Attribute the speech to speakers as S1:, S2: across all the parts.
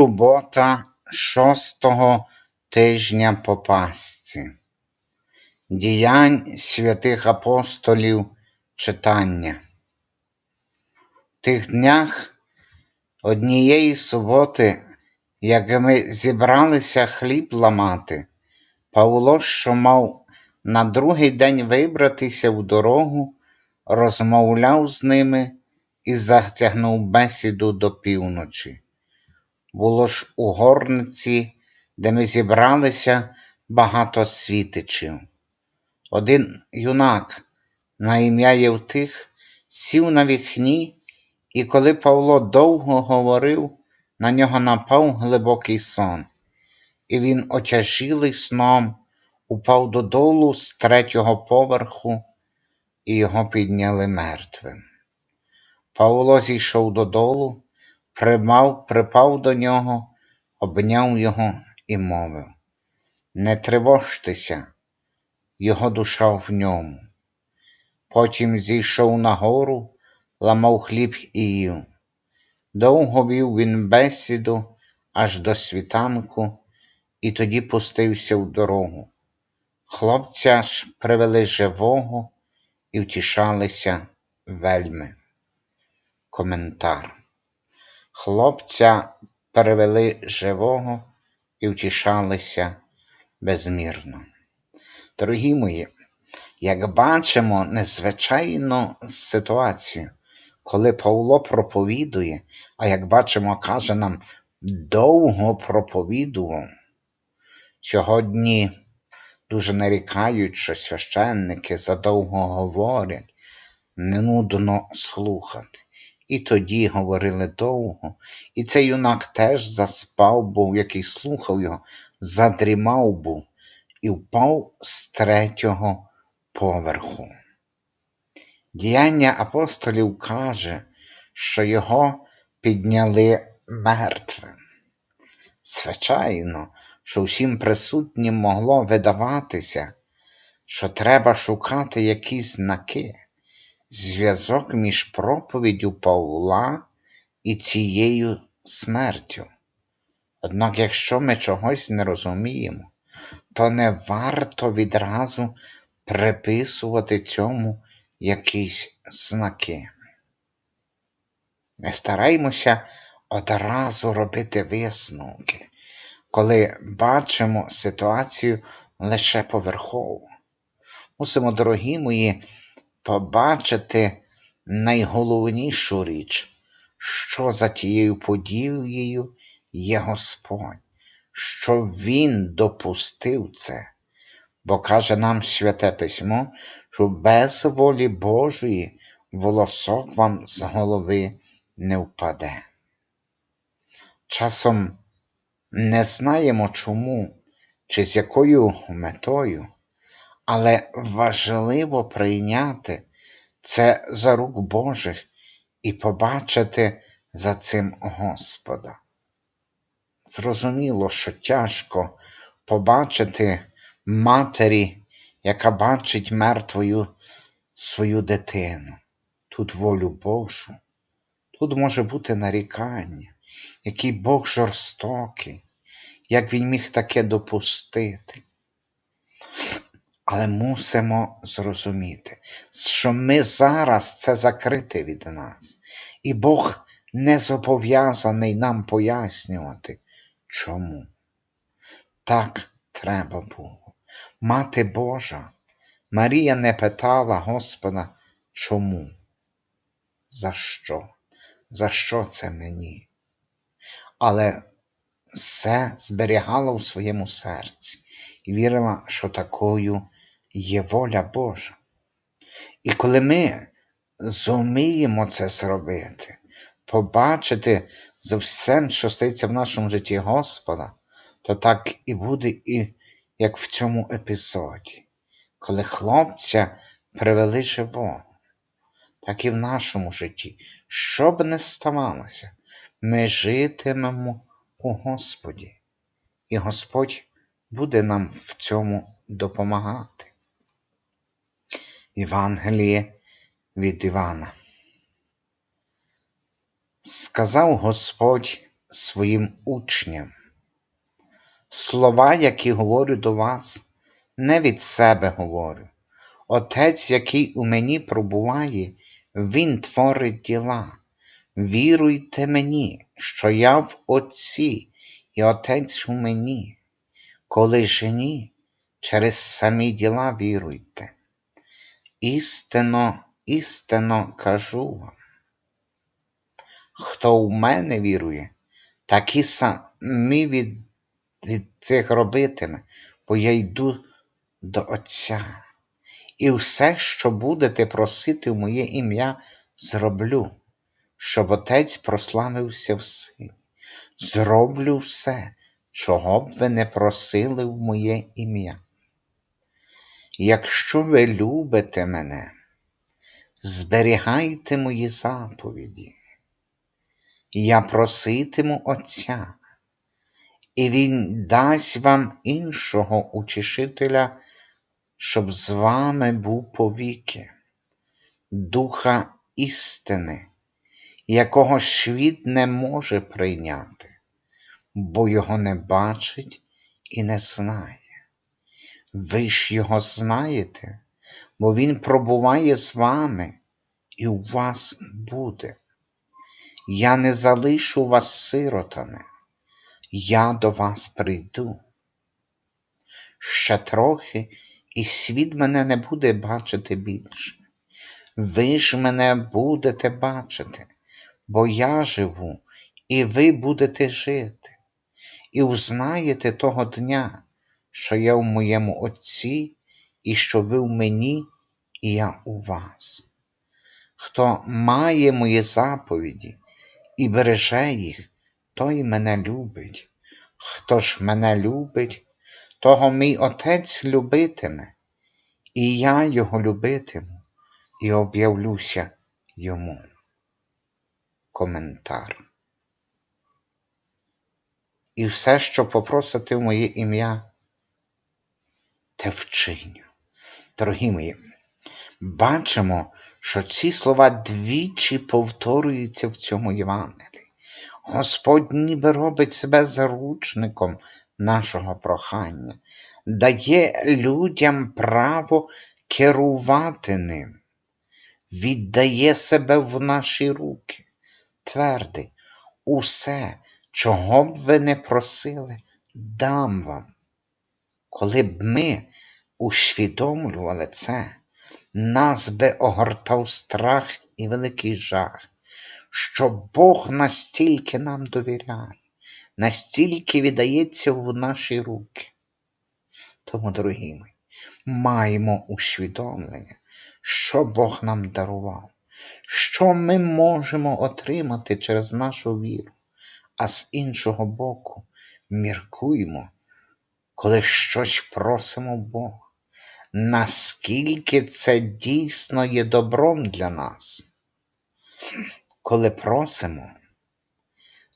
S1: Субота шостого тижня по Пасці. Діянь святих апостолів читання. В тих днях однієї суботи, як ми зібралися хліб ламати, Павло, що мав на другий день вибратися в дорогу, розмовляв з ними і затягнув бесіду до півночі. Було ж у горниці, де ми зібралися багато світичів. Один юнак на ім'я Євтих сів на вікні, і коли Павло довго говорив, на нього напав глибокий сон, і він, отяжілий сном, упав додолу з третього поверху, і його підняли мертвим. Павло зійшов додолу, примав, припав до нього, обняв його і мовив Не тривожтеся, його душа в ньому. Потім зійшов на гору, ламав хліб і їв. Довго вів він бесіду аж до світанку, і тоді пустився в дорогу. Хлопця ж привели живого і втішалися вельми. Коментар. Хлопця перевели живого і втішалися безмірно. Дорогі мої, як бачимо незвичайну ситуацію, коли Павло проповідує, а як бачимо, каже нам, довго проповідував. Сьогодні дуже нарікають, що священники задовго говорять, не нудно слухати. І тоді говорили довго, і цей юнак теж заспав був, який слухав його, задрімав був і впав з третього поверху. Діяння апостолів каже, що його підняли мертвим. Звичайно, що всім присутнім могло видаватися, що треба шукати якісь знаки зв'язок між проповіддю Павла і цією смертю. Однак, якщо ми чогось не розуміємо, то не варто відразу приписувати цьому якісь знаки. Не стараймося одразу робити висновки, коли бачимо ситуацію лише поверхово. Мусимо, дорогі мої, побачити найголовнішу річ, що за тією подією є Господь, що Він допустив це, бо каже нам Святе Письмо, що без волі Божої волосок вам з голови не впаде. Часом не знаємо чому чи з якою метою але важливо прийняти це за рук Божих і побачити за цим Господа. Зрозуміло, що тяжко побачити матері, яка бачить мертвою свою дитину, тут волю Божу, тут може бути нарікання, який Бог жорстокий, як він міг таке допустити. Але мусимо зрозуміти, що ми зараз це закрите від нас, і Бог не зобов'язаний нам пояснювати, чому. Так треба було. Мати Божа, Марія не питала Господа, чому? За що? За що це мені? Але все зберігала у своєму серці і вірила, що такою є воля Божа. І коли ми зуміємо це зробити, побачити за всім, що стається в нашому житті Господа, то так і буде, і як в цьому епізоді, коли хлопця привели живого, так і в нашому житті, що б не ставалося, ми житимемо у Господі, і Господь буде нам в цьому допомагати. Євангеліє від Івана. Сказав Господь своїм учням. Слова, які говорю до вас, не від себе говорю. Отець, який у мені пробуває, Він творить діла. Віруйте мені, що я в Отці, і Отець у мені. Коли ж ні, через самі діла віруйте. Істинно, істинно кажу вам. Хто в мене вірує, такі самі від, від цих робитиме, бо я йду до Отця. І все, що будете просити в моє ім'я, зроблю, щоб Отець прославився в сині. Зроблю все, чого б ви не просили в моє ім'я. Якщо ви любите мене, зберігайте мої заповіді. Я проситиму Отця, і Він дасть вам іншого утішителя, щоб з вами був повіки, Духа істини, якого світ не може прийняти, бо його не бачить і не знає. Ви ж його знаєте, бо Він пробуває з вами і у вас буде. Я не залишу вас сиротами, я до вас прийду. Ще трохи, і світ мене не буде бачити більше. Ви ж мене будете бачити, бо я живу, і ви будете жити, і узнаєте того дня, що я в моєму Отці, і що ви в мені, і я у вас. Хто має мої заповіді і береже їх, той мене любить. Хто ж мене любить, того мій Отець любитиме, і я його любитиму і об'явлюся йому. Коментар. І все, що попросите в моє ім'я, те вчиню. Дорогі мої, бачимо, що ці слова двічі повторюються в цьому Євангелії. Господь ніби робить себе заручником нашого прохання, дає людям право керувати ним, віддає себе в наші руки, твердий, усе, чого б ви не просили, дам вам. Коли б ми усвідомлювали це, нас би огортав страх і великий жах, що Бог настільки нам довіряє, настільки віддається в наші руки. Тому, дорогі мої, маємо усвідомлення, що Бог нам дарував, що ми можемо отримати через нашу віру, а з іншого боку, міркуємо, коли щось просимо Бога наскільки це дійсно є добром для нас. Коли просимо,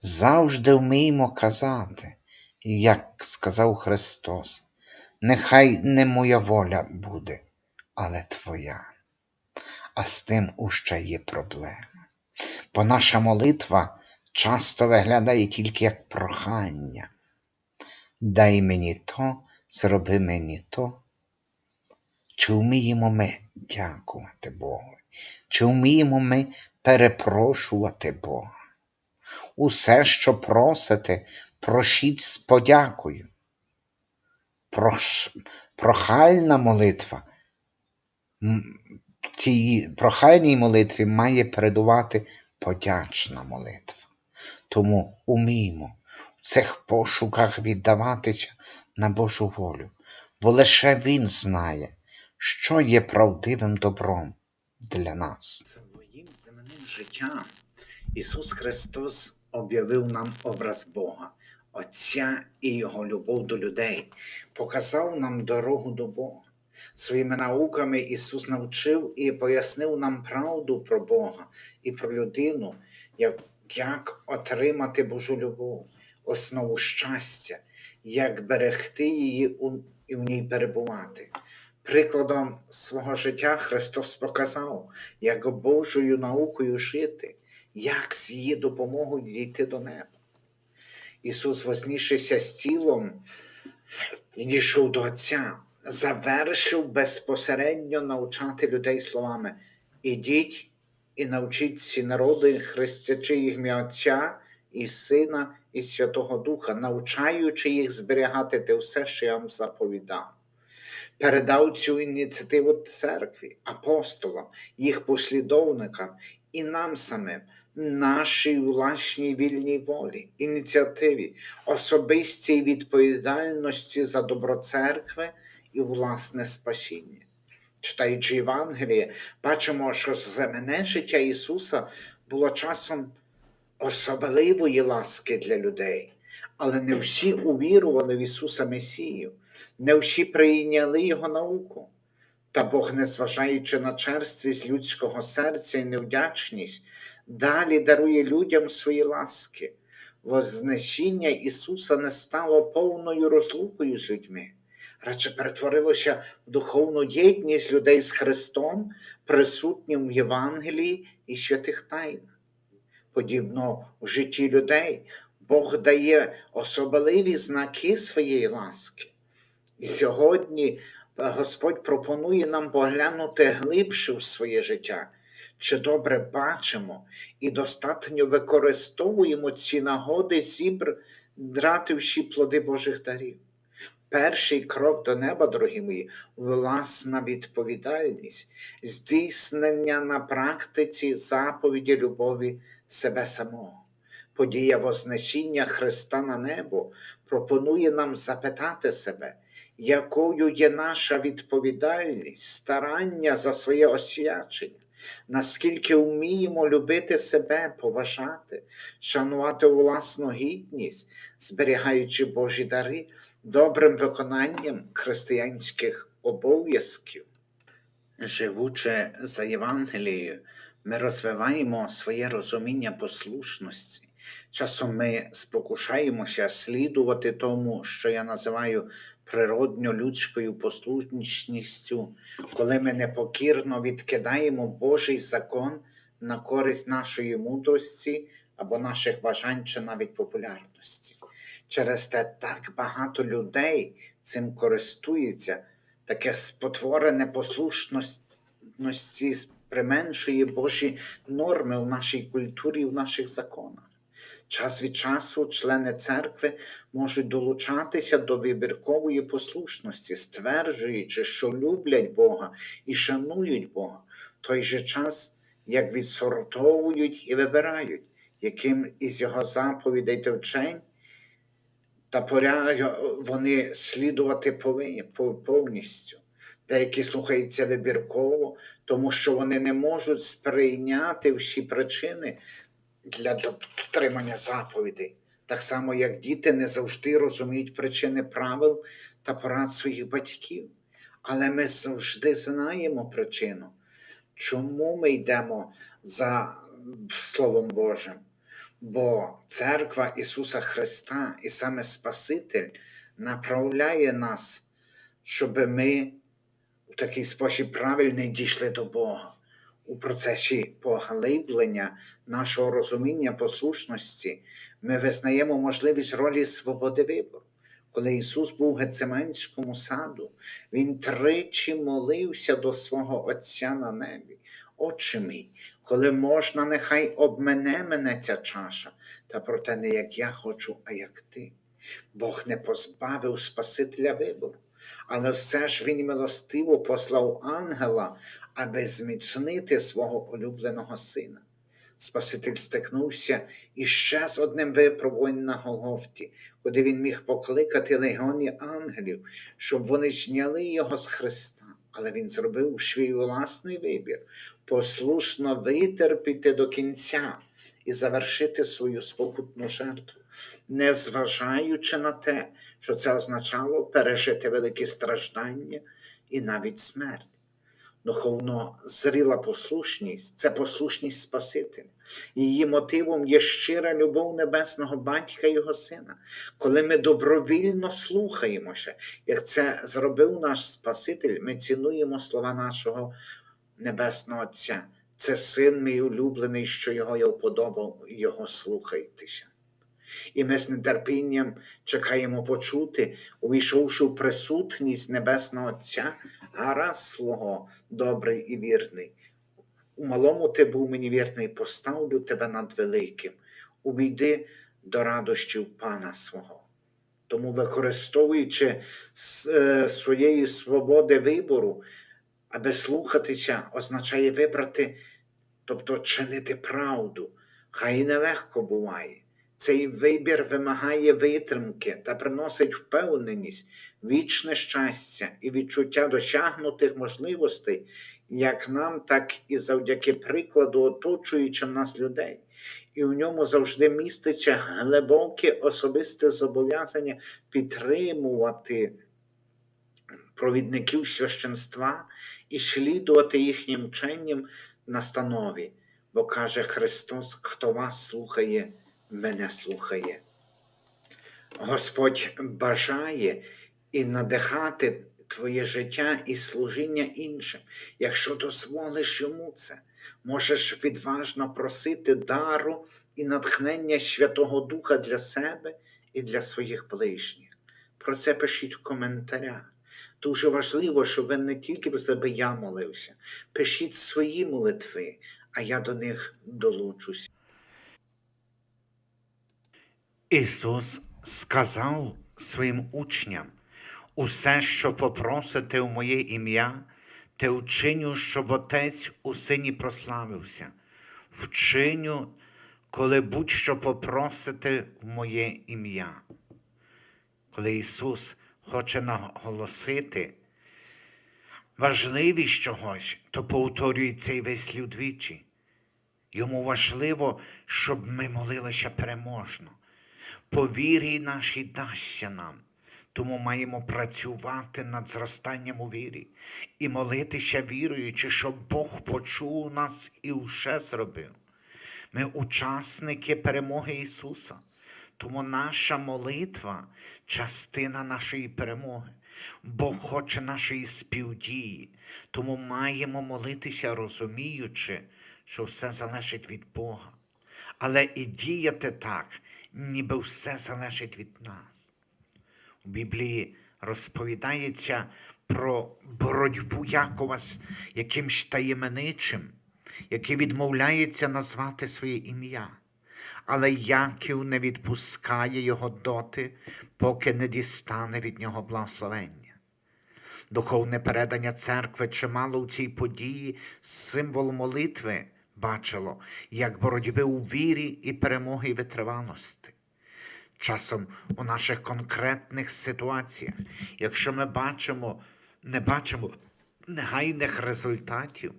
S1: завжди вміємо казати, як сказав Христос, нехай не моя воля буде, але Твоя. А з тим уще є проблема. Бо наша молитва часто виглядає тільки як прохання. Дай мені то, зроби мені то. Чи вміємо ми дякувати Богу? Чи вміємо ми перепрошувати Бога? Усе, що просите, прошіть з подякою. Прош... Прохальна молитва. Цій прохальній молитві має передувати подячна молитва. Тому уміємо цих пошуках віддаватися на Божу волю, бо лише Він знає, що є правдивим добром для нас.
S2: Своїм земним життям Ісус Христос об'явив нам образ Бога, Отця і Його любов до людей, показав нам дорогу до Бога. Своїми науками Ісус навчив і пояснив нам правду про Бога і про людину, як, як отримати Божу любов, основу щастя, як берегти її і в ній перебувати. Прикладом свого життя Христос показав, як Божою наукою жити, як з її допомогою дійти до неба. Ісус, вознісшися з тілом, дійшов до Отця, завершив безпосередньо навчати людей словами: Ідіть і навчіть ці народи, хрестячи ім'я Отця і Сина і Святого Духа, навчаючи їх зберігати те все, що я вам заповідав. Передав цю ініціативу церкві, апостолам, їх послідовникам і нам самим, нашій власній вільній волі, ініціативі, особистій відповідальності за добро церкви і власне спасіння. Читаючи Євангеліє, бачимо, що земне життя Ісуса було часом особливої ласки для людей, але не всі увірували в Ісуса Месію, не всі прийняли Його науку. Та Бог, незважаючи на черствість людського серця і невдячність, далі дарує людям свої ласки. Вознесіння Ісуса не стало повною розлукою з людьми, радше перетворилося в духовну єдність людей з Христом, присутнім в Євангелії і святих тайнах. Подібно в житті людей Бог дає особливі знаки своєї ласки. І сьогодні Господь пропонує нам поглянути глибше в своє життя, чи добре бачимо і достатньо використовуємо ці нагоди, зібративши плоди Божих дарів. Перший крок до неба, дорогі мої, власна відповідальність, здійснення на практиці заповіді любові себе самого. Подія Вознесіння Христа на небо пропонує нам запитати себе, якою є наша відповідальність, старання за своє освячення, наскільки вміємо любити себе, поважати, шанувати власну гідність, зберігаючи Божі дари добрим виконанням християнських обов'язків. Живучи за Євангелією, ми розвиваємо своє розуміння послушності. Часом ми спокушаємося слідувати тому, що я називаю природньо людською послушністю, коли ми непокірно відкидаємо Божий закон на користь нашої мудрості або наших бажань чи навіть популярності. Через те так багато людей цим користується, таке спотворене послушності применшує Божі норми в нашій культурі в наших законах. Час від часу члени церкви можуть долучатися до вибіркової послушності, стверджуючи, що люблять Бога і шанують Бога, в той же час, як відсортовують і вибирають, яким із його заповідей та вчень та порядок вони слідувати повинні повністю. Деякі слухаються вибірково, тому що вони не можуть сприйняти всі причини для дотримання заповідей. Так само, як діти не завжди розуміють причини правил та порад своїх батьків. Але ми завжди знаємо причину, чому ми йдемо за Словом Божим. Бо церква Ісуса Христа і саме Спаситель направляє нас, щоб ми такий спосіб правильний дійшли до Бога. У процесі поглиблення нашого розуміння послушності ми визнаємо можливість ролі свободи вибору. Коли Ісус був в Гецеманському саду, Він тричі молився до свого Отця на небі. Отче мій, коли можна, нехай обмене мене ця чаша, та проте не як я хочу, а як ти. Бог не позбавив Спасителя вибору, але все ж Він милостиво послав ангела, аби зміцнити свого улюбленого сина. Спаситель стикнувся іще з одним випробуванням на Голгофті, куди він міг покликати легіоні ангелів, щоб вони зняли його з Христа. Але він зробив свій власний вибір послушно витерпіти до кінця і завершити свою спокутну жертву, не зважаючи на те, що це означало пережити великі страждання і навіть смерть. Духовно зріла послушність це послушність Спасителя. Її мотивом є щира любов небесного батька його сина. Коли ми добровільно слухаємося, як це зробив наш Спаситель, ми цінуємо слова нашого Небесного Отця. Це син мій улюблений, що його я вподобав, його слухайтеся. І ми з нетерпінням чекаємо почути, увійшовши в присутність Небесного Отця, гаразд свого, добрий і вірний. У малому ти був мені вірний, поставлю тебе над великим. Увійди до радощів пана свого. Тому, використовуючи е, своєї свободи вибору, аби слухатися, означає вибрати, тобто чинити правду. Хай і нелегко буває. Цей вибір вимагає витримки та приносить впевненість, вічне щастя і відчуття досягнутих можливостей, як нам, так і завдяки прикладу оточуючим нас людей. І в ньому завжди міститься глибоке особисте зобов'язання підтримувати провідників священства і слідувати їхнім вченням настанові, бо каже Христос, хто вас слухає, мене слухає. Господь бажає і надихати твоє життя і служіння іншим, якщо дозволиш йому це. Можеш відважно просити дару і натхнення Святого Духа для себе і для своїх ближніх. Про це пишіть в коментарях. Дуже важливо, щоб ви не тільки про себе я молився, пишіть свої молитви, а я до них долучусь. Ісус сказав своїм учням: усе, що попросите у моє ім'я, те вчиню, щоб Отець у сині прославився. Вчиню, коли будь-що попросите в моє ім'я. Коли Ісус хоче наголосити важливість чогось, то повторює цей вислів двічі. Йому важливо, щоб ми молилися переможно. По вірі нашій дасться нам. Тому маємо працювати над зростанням у вірі і молитися віруючи, щоб Бог почув нас і вже зробив. Ми учасники перемоги Ісуса. Тому наша молитва частина нашої перемоги. Бог хоче нашої співдії, тому маємо молитися, розуміючи, що все залежить від Бога. Але і діяти так, ніби все залежить від нас. У Біблії розповідається про боротьбу Якова з якимсь таємничим, який відмовляється назвати своє ім'я. Але Яків не відпускає його доти, поки не дістане від нього благословення. Духовне передання церкви чимало у цій події символ молитви бачило, як боротьби у вірі і перемоги і витривалості. Часом у наших конкретних ситуаціях, якщо ми бачимо, не бачимо негайних результатів,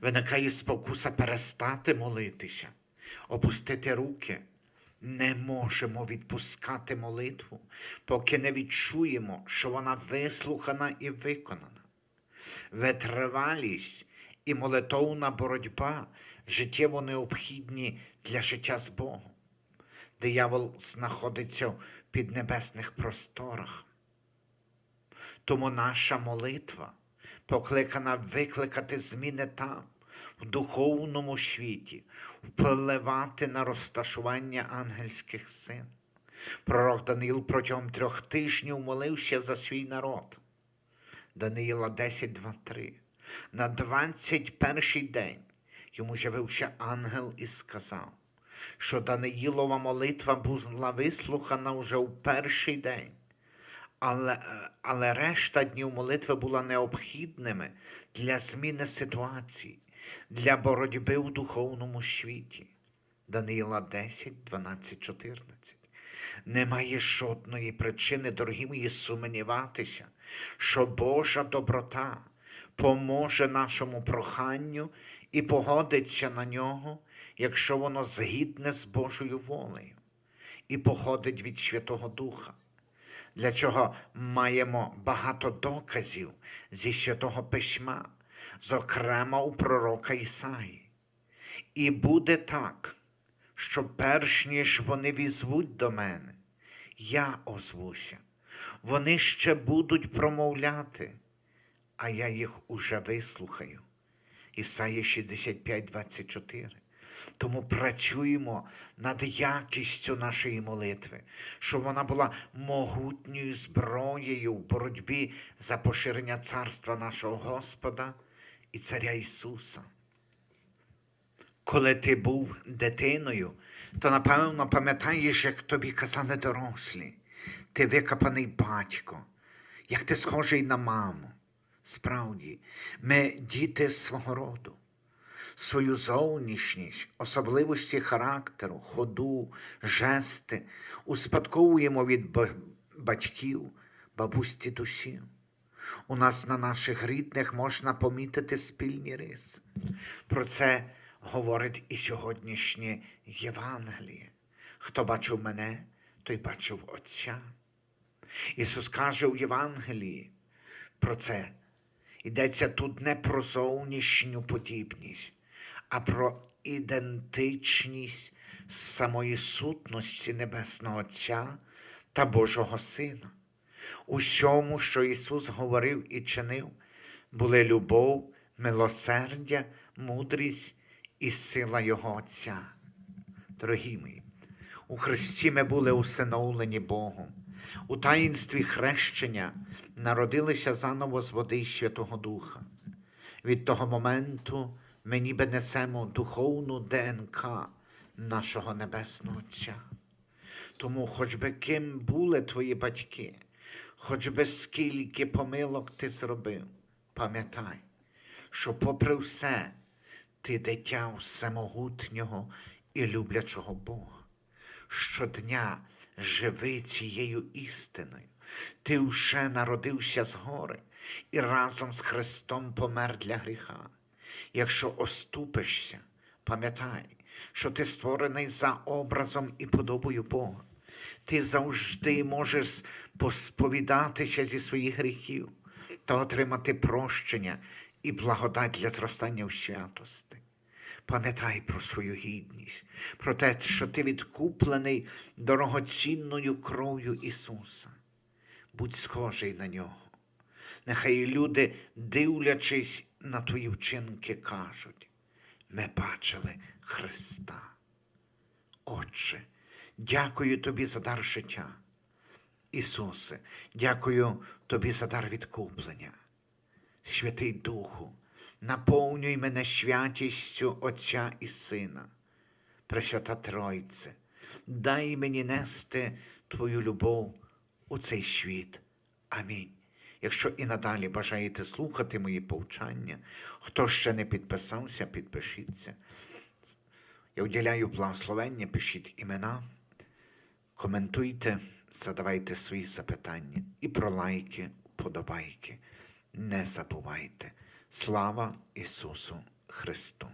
S2: виникає спокуса перестати молитися, опустити руки. Не можемо відпускати молитву, поки не відчуємо, що вона вислухана і виконана. Витривалість і молитовна боротьба життєво необхідні для життя з Богом. Диявол знаходиться в піднебесних просторах. Тому наша молитва покликана викликати зміни там, в духовному світі, впливати на розташування ангельських сил. Пророк Даниїл протягом трьох тижнів молився за свій народ. Даниїла 10, 2, 3. На 21-й день йому з'явився ангел і сказав, що Даниїлова молитва була вислухана вже у перший день, але, але решта днів молитви була необхідними для зміни ситуації, для боротьби у духовному світі. Даниїла 10, 12, 14. Немає жодної причини, дорогі мої, сумніватися, що Божа доброта поможе нашому проханню і погодиться на нього, якщо воно згідне з Божою волею і походить від Святого Духа. Для чого маємо багато доказів зі Святого Письма, зокрема у пророка Ісаї. І буде так, що перш ніж вони візвуть до мене, я озвуся. Вони ще будуть промовляти, а я їх уже вислухаю. Ісаї 65, 24. Тому працюємо над якістю нашої молитви, щоб вона була могутньою зброєю в боротьбі за поширення царства нашого Господа і Царя Ісуса. Коли ти був дитиною, то напевно пам'ятаєш, як тобі казали дорослі, ти викопаний батько, як ти схожий на маму. Справді, ми діти свого роду. Свою зовнішність, особливості характеру, ходу, жести успадковуємо від батьків, бабусь дідусів. У нас на наших рідних можна помітити спільні риси. Про це говорить і сьогоднішнє Євангеліє. Хто бачив мене, той бачив Отця. Ісус каже у Євангелії про це. Йдеться тут не про зовнішню подібність, а про ідентичність самої сутності Небесного Отця та Божого Сина. Усьому, що Ісус говорив і чинив, були любов, милосердя, мудрість і сила Його Отця. Дорогі мої, у Христі ми були усиновлені Богом. У таїнстві хрещення народилися заново з води Святого Духа. Від того моменту ми ніби несемо духовну ДНК нашого Небесного Отця. Тому, хоч би ким були твої батьки, хоч би скільки помилок ти зробив, пам'ятай, що попри все ти дитя всемогутнього і люблячого Бога. Щодня живи цією істиною. Ти вже народився згори і разом з Христом помер для гріха. Якщо оступишся, пам'ятай, що ти створений за образом і подобою Бога. Ти завжди можеш посповідатися зі своїх гріхів та отримати прощення і благодать для зростання у святости. Пам'ятай про свою гідність, про те, що ти відкуплений дорогоцінною кров'ю Ісуса. Будь схожий на нього. Нехай люди, дивлячись на твої вчинки, кажуть: ми бачили Христа. Отче, дякую тобі за дар життя. Ісусе, дякую тобі за дар відкуплення. Святий Духу, наповнюй мене святістю Отця і Сина. Пресвята Тройце, дай мені нести Твою любов у цей світ. Амінь. Якщо і надалі бажаєте слухати мої повчання, хто ще не підписався, підпишіться. Я уділяю благословення, пишіть імена, коментуйте, задавайте свої запитання і про лайки, подобайки. Не забувайте. Слава Ісусу Христу!